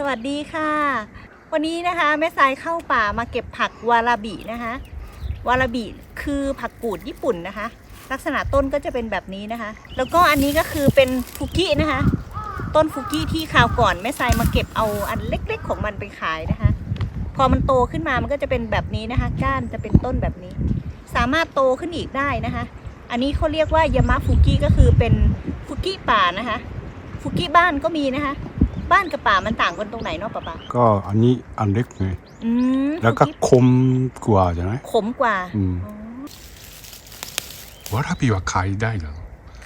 สวัสดีค่ะ วันนี้นะคะแม่ทรายเข้าป่ามาเก็บผักวาราบินะคะ วาราบิคือผักกูดญี่ปุ่นนะคะ ลักษณะต้นก็จะเป็นแบบนี้นะคะ แล้วก็อันนี้ก็คือเป็นฟุกินะคะ ต้นฟุกิที่คราวก่อนแม่ทรายมาเก็บเอาอันเล็ก ๆ ของมันไปขายนะคะ พอมันโตขึ้นมามันก็จะเป็นแบบนี้นะคะ ก้านจะเป็นต้นแบบนี้ สามารถโตขึ้นอีกได้นะคะ อันนี้เขาเรียกว่ายามะฟุกิก็คือเป็นฟุกิป่านะคะ ฟุกิบ้านก็มีนะคะ บ้านกับป่ามันต่างกันตรงไหนเนาะป๊าป๊าก็อันนี้อันเล็กไงอืมแล้วก็ฟุคมกว่าใช่ไหมขมกว่าอืมอ๋อวาราบิว่าขายได้เหรอ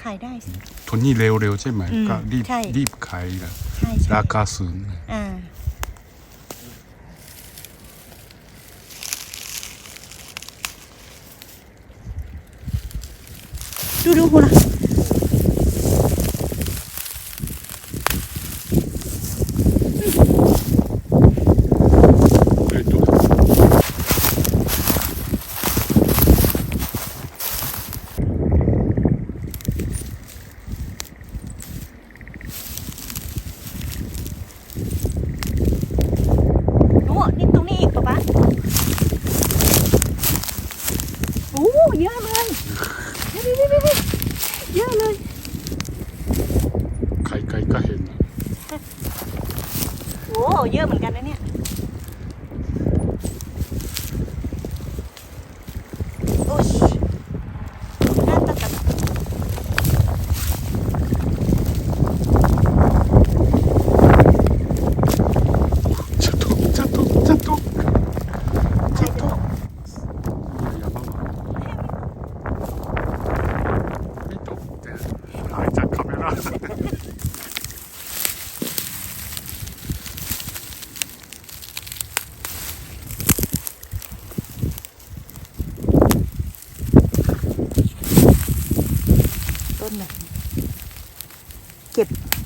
ขายได้สิ ทุนนี้เร็วๆใช่ไหมอืมก็รีบใช่ รีบขายนะใช่ใช่ ราคาสูงอ่า ดูดูหัวละ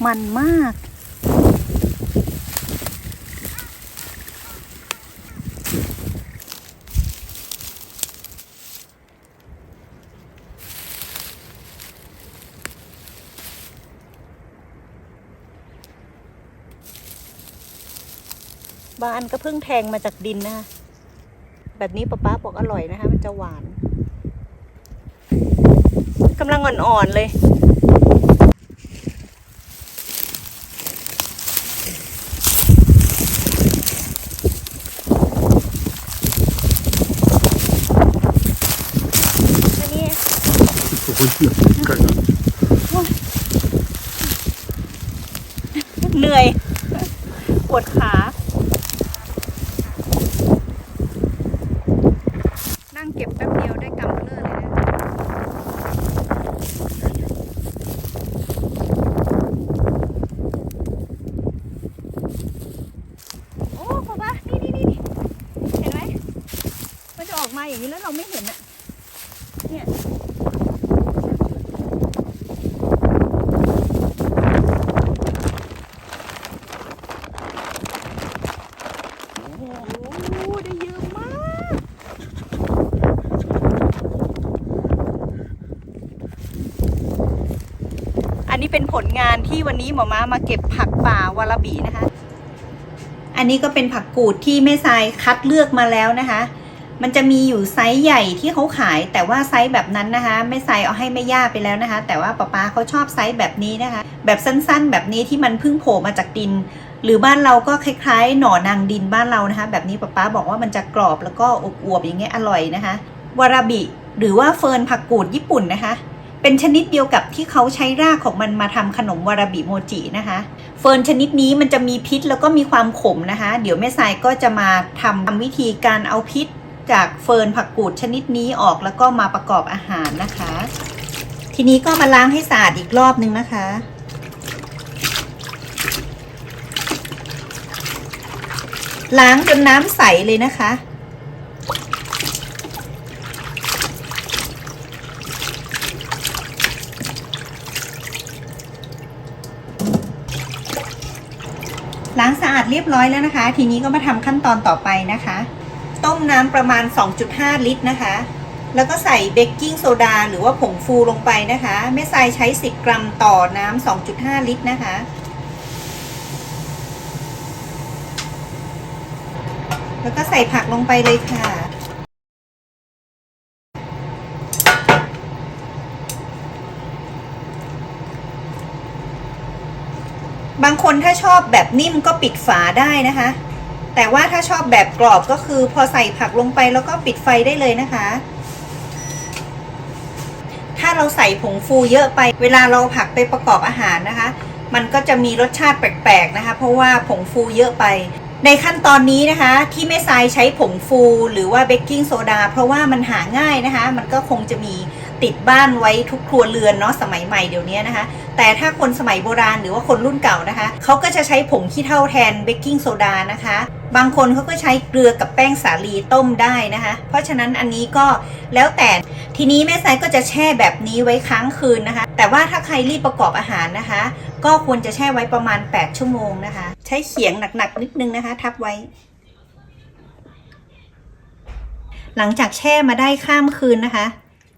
มันมาก บางอันก็เพิ่งแทงมาจากดินนะคะแบบนี้ป๊าป๊าบอกอร่อยนะคะ มันจะหวานกำลังอ่อนๆเลย อันนี้ คนเกี่ยวกันเหนื่อยปวดขา นั่งเก็บแป๊บเดียวได้กำเลิศเลยนะโอ้ป๊าป๊านี่นี่นี่เห็นไหมมันจะออกมาอย่างนี้แล้วเราไม่เห็นอะเนี่ย เป็นผลงานที่วันนี้หมอม้ามาเก็บผักป่าวาลบีนะคะ อันนี้ก็เป็นผักกูดที่แม่ทรายคัดเลือกมาแล้วนะคะ มันจะมีอยู่ไซส์ใหญ่ที่เขาขาย แต่ว่าไซส์แบบนั้นนะคะแม่ทรายเอาให้แม่ย่าไปแล้วนะคะ แต่ว่าป๊าป๊าเขาชอบไซส์แบบนี้นะคะ แบบสั้นๆ แบบนี้ที่มันเพิ่งโผล่มาจากดิน หรือบ้านเราก็คล้ายๆ หน่อนางดินบ้านเรานะคะ แบบนี้ป๊าป๊าบอกว่ามันจะกรอบแล้วก็อวบๆอย่างเงี้ยอร่อยนะคะวาราบิหรือว่าเฟิร์นผักกูดญี่ปุ่นนะคะ เป็นชนิดเดียวกับที่เขาใช้รากของมันมาทำขนมวาราบิโมจินะคะ เฟิร์นชนิดนี้มันจะมีพิษแล้วก็มีความขมนะคะ เดี๋ยวแม่ทรายก็จะมาทำทำวิธีการเอาพิษจากเฟิร์นผักกูดชนิดนี้ออกแล้วก็มาประกอบอาหารนะคะ ทีนี้ก็มาล้างให้สะอาดอีกรอบนึงนะคะล้างจนน้ำใสเลยนะคะ รียบร้อยแล้วนะคะ ทีนี้ก็มาทำขั้นตอนต่อไปนะคะ ต้มน้ำประมาณ 2.5 ลิตรนะคะ แล้วก็ใส่เบกกิ้งโซดาหรือว่าผงฟูลงไปนะคะแม่ทรายใช้ 10 กรัมต่อน้ำ 2.5 ลิตรนะคะแล้วก็ใส่ผักลงไปเลยค่ะ บางคนถ้าชอบแบบนิ่มก็ปิดฝาได้นะคะ แต่ว่าถ้าชอบแบบกรอบก็คือพอใส่ผักลงไปแล้วก็ปิดไฟได้เลยนะคะ ถ้าเราใส่ผงฟูเยอะไป เวลาเราผักไปประกอบอาหารนะคะ มันก็จะมีรสชาติแปลกๆนะคะ เพราะว่าผงฟูเยอะไปในขั้นตอนนี้นะคะที่แม่ทรายใช้ผงฟูหรือว่าเบกกิ้งโซดาเพราะว่ามันหาง่ายนะคะ มันก็คงจะมี ติดบ้านไว้ทุกครัวเรือนเนาะสมัยใหม่เดี๋ยวนี้นะคะ แต่ถ้าคนสมัยโบราณหรือว่าคนรุ่นเก่านะคะเขาก็จะใช้ผงขี้เถ้าแทนเบกกิ้งโซดานะคะ บางคนเขาก็ใช้เกลือกับแป้งสาลีต้มได้นะคะ เพราะฉะนั้นอันนี้ก็แล้วแต่ทีนี้แม่สายก็จะแช่แบบนี้ไว้ค้างคืนนะคะ แต่ว่าถ้าใครรีบประกอบอาหารนะคะ ก็ควรจะแช่ไว้ประมาณ 8 ชั่วโมงนะคะ ใช้เขียงหนักๆนิดนึงนะคะ ทับไว้หลังจากแช่มาได้ข้ามคืนนะคะ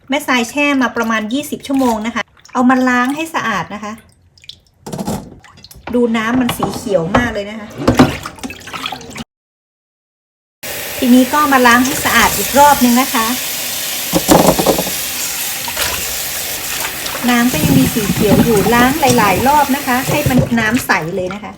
แม่ทรายแช่มาประมาณ 20 ชั่วโมงนะคะ เอามาล้างให้สะอาดนะคะ ดูน้ำมันสีเขียวมากเลยนะคะ ทีนี้ก็มาล้างให้สะอาดอีกรอบนึงนะคะ น้ำก็ยังมีสีเขียวอยู่ล้างหลาย ๆ รอบนะคะ ให้มันน้ำใสเลยนะคะ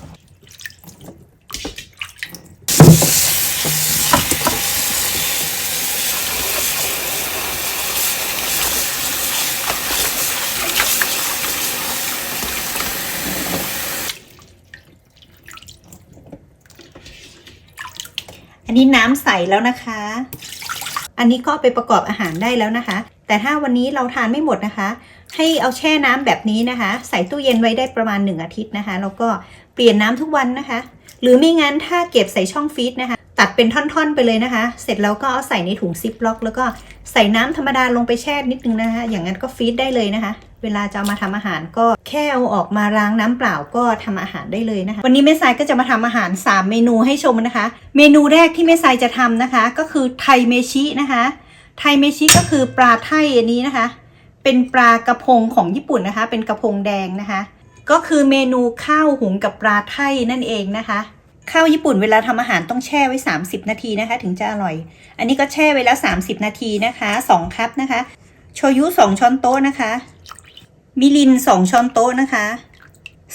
อันนี้น้ำใสแล้วนะคะ อันนี้ก็ไปประกอบอาหารได้แล้วนะคะ แต่ถ้าวันนี้เราทานไม่หมดนะคะ ให้เอาแช่น้ำแบบนี้นะคะ ใส่ตู้เย็นไว้ได้ประมาณ 1 อาทิตย์นะคะ แล้วก็เปลี่ยนน้ำทุกวันนะคะ หรือไม่งั้นถ้าเก็บใส่ช่องฟรีซนะคะ ตัดเป็นท่อนๆไปเลยนะคะ เสร็จแล้วก็เอาใส่ในถุงซิปล็อก แล้วก็ใส่น้ำธรรมดาลงไปแช่นิดนึงนะคะ อย่างนั้นก็ฟรีซได้เลยนะคะ เวลาจะเอามาทำอาหารก็แค่เอาออกมาล้างน้ำเปล่าก็ทำอาหารได้เลยนะคะ วันนี้แม่ทรายก็จะมาทำอาหาร 3 เมนูให้ชมนะคะ เมนูแรกที่แม่ทรายจะทำนะคะ ก็คือไทเมชินะคะ ไทเมชิก็คือปลาไทอันนี้นะคะ เป็นปลากระพงของญี่ปุ่นนะคะ เป็นกระพงแดงนะคะ ก็คือเมนูข้าวหุงกับปลาไทนั่นเองนะคะ ข้าวญี่ปุ่นเวลาทำอาหารต้องแช่ไว้ 30 นาทีนะคะ ถึงจะอร่อย อันนี้ก็แช่ไว้แล้ว 30 นาทีนะคะ2คัพนะคะโชยุ 2 ช้อนโต๊ะนะคะ มิริน 2 ช้อนโต๊ะนะคะ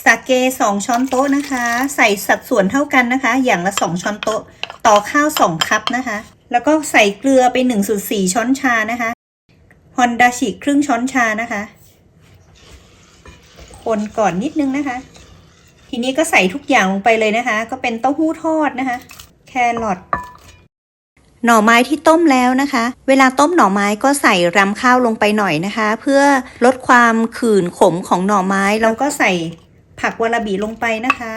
สาเก 2 ช้อนโต๊ะนะคะ ใส่สัดส่วนเท่ากันนะคะ อย่างละ 2 ช้อนโต๊ะ ต่อข้าว 2 คัพนะคะ แล้วก็ใส่เกลือไป1ส่วน4ช้อนชานะคะฮอนดาชิครึ่งช้อนชานะคะ คนก่อนนิดนึงนะคะ ทีนี้ก็ใส่ทุกอย่างลงไปเลยนะคะ ก็เป็นเต้าหู้ทอดนะคะ แครอทหน่อไม้ที่ต้มแล้วนะคะ เวลาต้มหน่อไม้ก็ใส่รำข้าวลงไปหน่อยนะคะ เพื่อลดความขื่นขมของหน่อไม้แล้วก็ใส่ผักวาลาบีลงไปนะคะ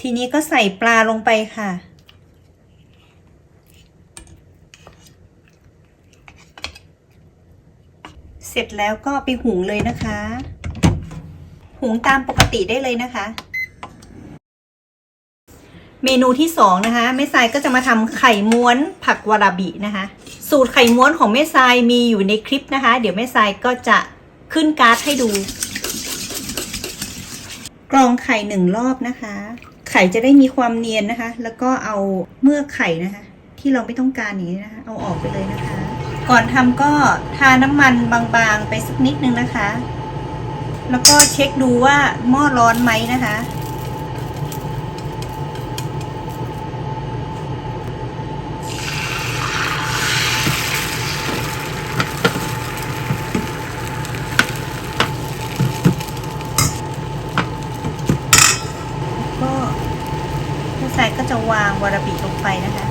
ทีนี้ก็ใส่ปลาลงไปค่ะ เสร็จแล้วก็ไปหุงเลยนะคะ หุงตามปกติได้เลยนะคะ เมนูที่สองนะคะแม่ทรายก็จะมาทำไข่ม้วนผักวาราบินะคะ สูตรไข่ม้วนของแม่ทรายมีอยู่ในคลิปนะคะ เดี๋ยวแม่ทรายก็จะขึ้นการ์ดให้ดู กรองไข่หนึ่งรอบนะคะ ไข่จะได้มีความเนียนนะคะ แล้วก็เอาเมือกไข่นะคะ ที่เราไม่ต้องการนี้นะคะ เอาออกไปเลยนะคะ ก่อนทำก็ทาน้ำมันบางๆ ไปสักนิดนึงนะคะ แล้วก็เช็คดูว่าหม้อร้อนไหมนะคะ ก็ผู้ชายก็จะวางวาราบิลงไปนะคะ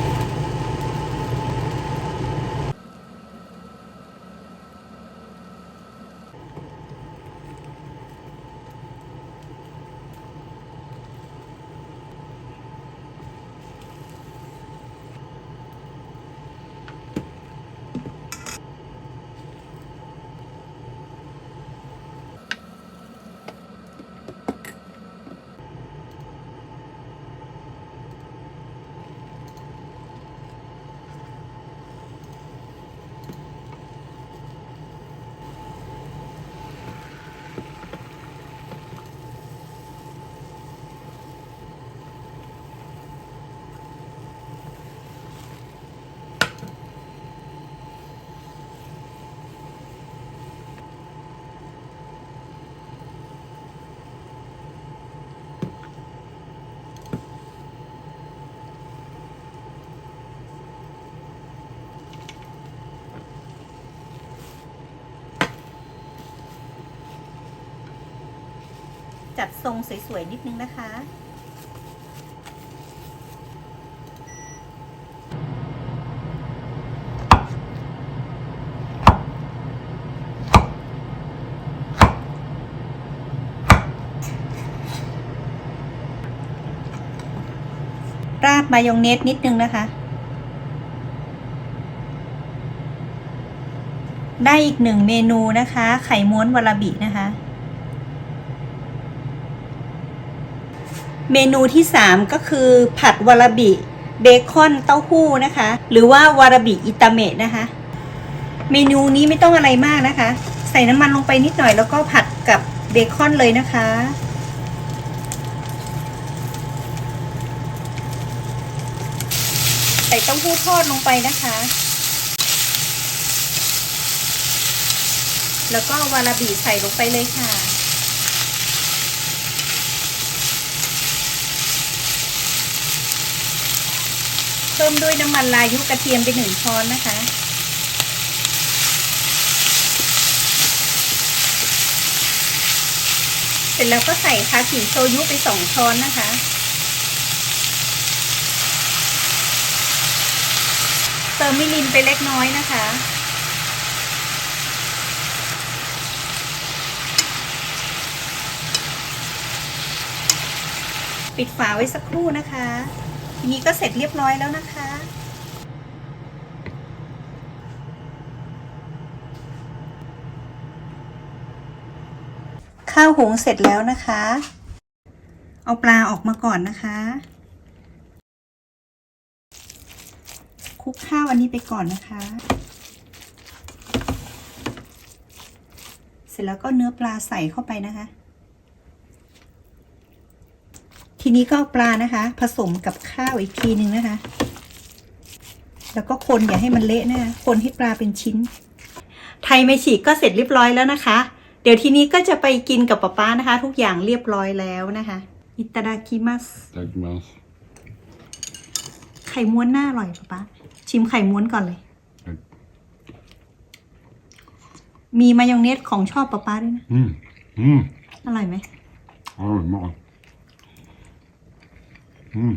พ จัด ทรงสวยๆ นิดนึงนะคะ ราดมายองเนสนิดนึงนะคะ ได้อีกหนึ่งเมนูนะคะ ไข่ม้วนวาลาบินะคะ เมนูที่สามก็คือผัดวาลาบิเบคอนเต้าหู้นะคะ หรือว่าวาลาบิอิตาเมะนะคะ เมนูนี้ไม่ต้องอะไรมากนะคะ ใส่น้ำมันลงไปนิดหน่อยแล้วก็ผัดกับเบคอนเลยนะคะ ใส่เต้าหู้ทอดลงไปนะคะ แล้วก็วาลาบิใส่ลงไปเลยค่ะ มด้วยน้ำมันลายุกระเทียมไปหนึ่งช้อนนะคะเสร็จแล้วก็ใส่คาขิโชยุไปสองช้อนนะคะ เติมมิลินไปเล็กน้อยนะคะ ปิดฝาไว้สักครู่นะคะ ทีนี้ก็เสร็จเรียบร้อยแล้วนะคะ ข้าวหุงเสร็จแล้วนะคะ เอาปลาออกมาก่อนนะคะคลุกข้าวอันนี้ไปก่อนนะคะ เสร็จแล้วก็เนื้อปลาใส่เข้าไปนะคะ ทีนี้ก็ปลานะคะ ผสมกับข้าวอีกทีหนึ่งนะคะ แล้วก็คนอย่าให้มันเละนะคะคนให้ปลาเป็นชิ้น ไทยไม่ฉีกก็เสร็จเรียบร้อยแล้วนะคะ เดี๋ยวทีนี้ก็จะไปกินกับป๊าป้านะคะ ทุกอย่างเรียบร้อยแล้วนะคะอิตาดากิมัสไข่ม้วนน่าอร่อยป๊าป้าชิมไข่ม้วนก่อนเลย มีมายองเนสของชอบป๊าป้าด้วยนะอืมอืมอร่อยไหมอร่อยมาก อืม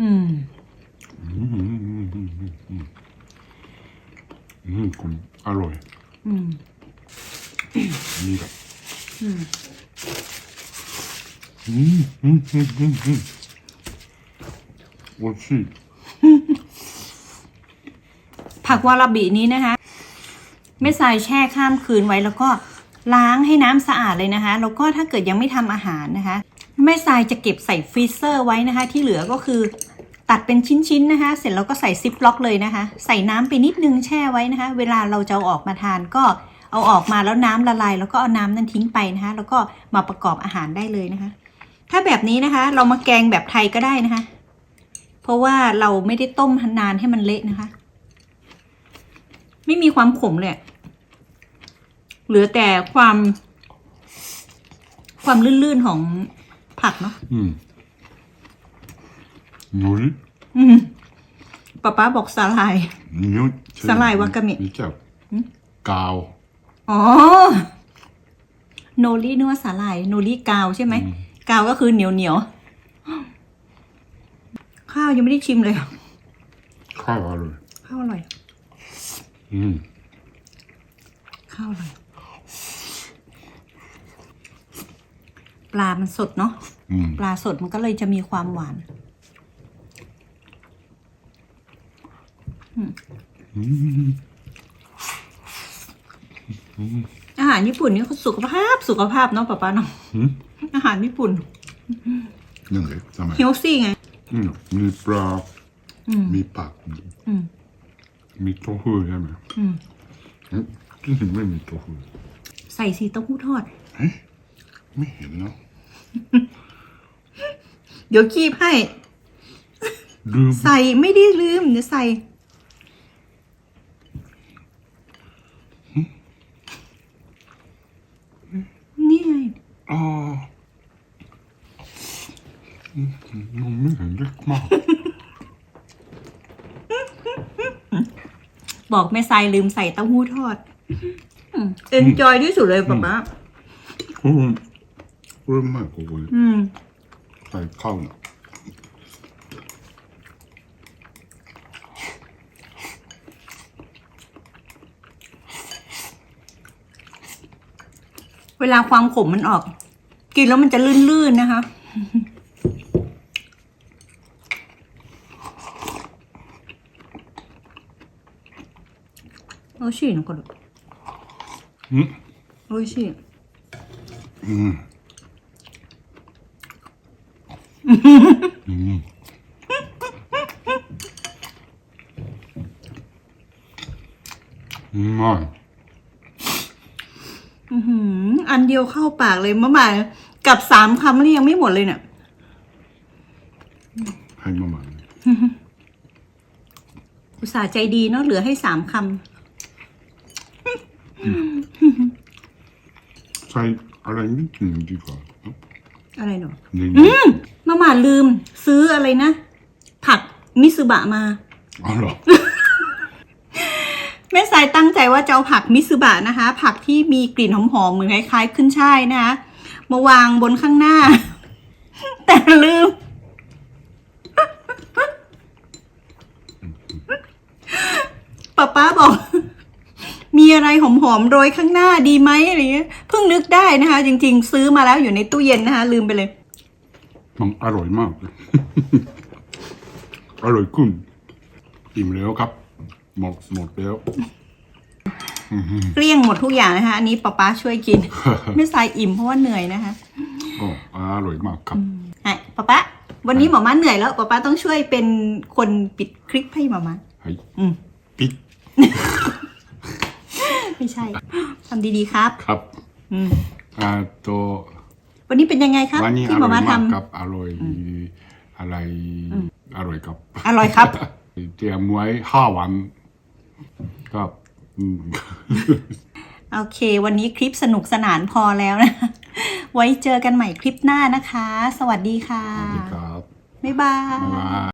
อืม อืมอืมอืมอืมอืมอืมคุณอร่อย อืม มีแบบอืม อืมอืมอืมอืมอืมโอ้ชิผักวาราบินี้นะคะเม็ดทรายแช่ข้ามคืนไว้แล้วก็ล้างให้น้ำสะอาดเลยนะคะ แล้วก็ถ้าเกิดยังไม่ทำอาหารนะคะ แม่ทรายจะเก็บใส่ฟรีเซอร์ไว้นะคะ ที่เหลือก็คือตัดเป็นชิ้นๆนะคะ เสร็จแล้วก็ใส่ซิปล็อกเลยนะคะ ใส่น้ำไปนิดนึงแช่ไว้นะคะ เวลาเราจะเอาออกมาทานก็เอาออกมาแล้วน้ำละลาย แล้วก็เอาน้ำนั้นทิ้งไปนะคะ แล้วก็มาประกอบอาหารได้เลยนะคะ ถ้าแบบนี้นะคะ เรามาแกงแบบไทยก็ได้นะคะ เพราะว่าเราไม่ได้ต้มนานให้มันเละนะคะ ไม่มีความขมเลยเหลือแต่ความ ความลื่นๆของ ผักเนาะอืนุ้ยป้าป้าบอกสาลาย นิ้วสลายวากามิจักกาว อ๋อ โนรินึกว่าสาลัาย โนริกาวใช่ไหมกาวก็คือเหนียวเหนียวข้าวยังไม่ได้ชิมเลย ข้าวอร่อยข้าวอร่อย อืม ข้าวอร่อย ปลามันสดเนาะปลาสดมันก็เลยจะมีความหวานอาหารญี่ปุ่นนี่เขาสุขภาพสุขภาพเนาะป้าป้าเนาะอาหารญี่ปุ่นยังไงทำไมเฮลซี่ไงมีปลามีผักมีเต้าหู้ใช่ไหมที่จริงไม่มีเต้าหู้ใส่ซีเต้าหู้ทอด เอ๊ ไม่เห็นเนาะเดี๋ยวคีบให้ ลืมใส่ไม่ได้ลืมเดี๋ยวใส่ นี่ไงอ่าอืมมันไม่เห็นเล็กมาก บอกแม่ทรายลืมใส่เต้าหู้ทอดเอ็นจอยที่สุดเลยป๊าป๊า อืม เริ่มมากกว่าคน อืม ใส่ข้าวน่ะ เวลาความขมมันออก กินแล้วมันจะลื่นๆนะคะ 美味しいのこれ。 อืม 美味しい。 อืม อืมอะอื้อหือ อันเดียวเข้าปากเลยเมื่อบ่ายกับสามคำนี่ยังไม่หมดเลยเนี่ย ให้มาใหม่อุตส่าห์ใจดีเนาะเหลือให้สามคใส่อะไรนิดหนึ่งดีกว่าำอะไรเนาะนี่เมื่อบ่ายลืม ซื้ออะไรนะ ผักมิซึบะมา อ๋อเหรอ แม่สายตั้งใจว่าจะเอาผักมิซึบะนะคะ ผักที่มีกลิ่นหอมๆเหมือนคล้ายๆขึ้นช่ายนะคะมาวางบนข้างหน้า แต่ลืม ป้าป้าบอก มีอะไรหอมๆโรยข้างหน้าดีไหมอะไรเงี้ยเพิ่งนึกได้นะคะ จริง ๆ ซื้อมาแล้วอยู่ในตู้เย็นนะคะ ลืมไปเลย มันอร่อยมาก อร่อยขึ้นอิ่มแล้วครับ หมดหมดแล้ว เกลี้ยงหมดทุกอย่างนะคะ อันนี้ป้าป้าช่วยกิน ไม่สายอิ่มเพราะว่าเหนื่อยนะคะก็อร่อยมากครับไอ้ป้าป้าวันนี้หมอมาเหนื่อยแล้วป้าป้าต้องช่วยเป็นคนปิดคลิปให้หมอมาให้อืมปิด ไม่ใช่ทำดีๆครับ ครับอืมอ่าตัววันนี้เป็นยังไงครับวันนี้อที่หมร่ออยากมามทครับอร่อยอะไรอร่อยครับำอร่อยครับเตรียมไว้ห้าวันครับอืม โอเค วันนี้คลิปสนุกสนานพอแล้วนะ ไว้เจอกันใหม่คลิปหน้านะคะ สวัสดีค่ะ สวัสดีครับ บ๊ายบายบ๊ายบาย